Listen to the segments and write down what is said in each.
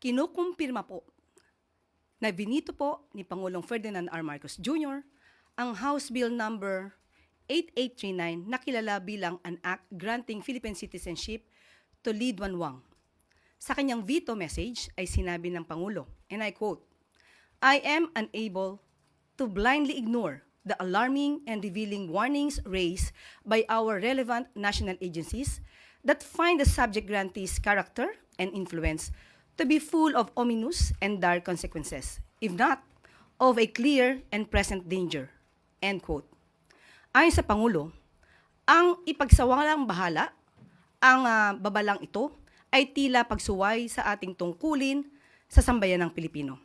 kinukumpirma po na binito po ni Pangulong Ferdinand R. Marcos Jr. ang House Bill number 8839 na kilala bilang an act granting Philippine citizenship to Lee Duan Wang. Sa kanyang veto message ay sinabi ng Pangulo, and I quote, I am unable to blindly ignore the alarming and revealing warnings raised by our relevant national agencies that find the subject grantee's character and influence to be full of ominous and dark consequences, if not of a clear and present danger. End quote. Ayon sa Pangulo, ang ipagsawalang bahala, ang ah, babalang ito ay tila pagsuway sa ating tungkulin sa sambayan ng Pilipino.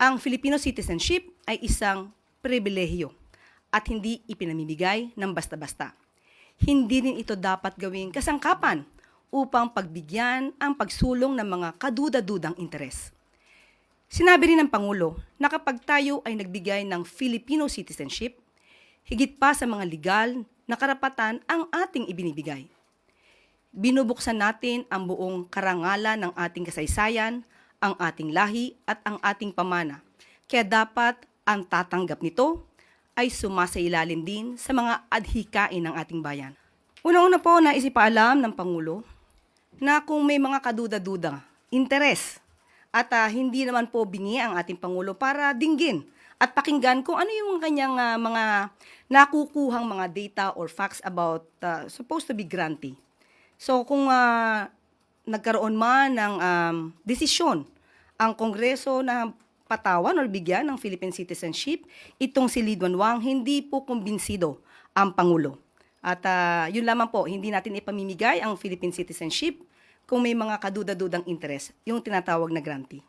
Ang Filipino citizenship ay isang pribilehiyo at hindi ipinamimigay ng basta-basta. Hindi rin ito dapat gawing kasangkapan upang pagbigyan ang pagsulong ng mga kaduda-dudang interes. Sinabi rin ng Pangulo na kapag tayo ay nagbigay ng Filipino citizenship, higit pa sa mga legal na karapatan ang ating ibinibigay. Binubuksan natin ang buong karangalan ng ating kasaysayan, ang ating lahi at ang ating pamana. Kaya dapat ang tatanggap nito ay sumasailalim din sa mga adhikain ng ating bayan. Una-una po na isipaalam ng Pangulo na kung may mga kaduda-duda, interes, at ah, hindi naman po bingi ang ating Pangulo para dinggin at pakinggan kung ano yung kanyang ah, mga nakukuhang mga data or facts about ah, supposed to be grantee. So kung ah, nagkaroon man ng um, desisyon ang Kongreso na patawan or bigyan ng Philippine citizenship, itong si Lee Duan Wang, hindi po kumbinsido ang Pangulo. At ah, yun lamang po, hindi natin ipamimigay ang Philippine citizenship kung may mga kaduda-dudang interes, yung tinatawag na grantee.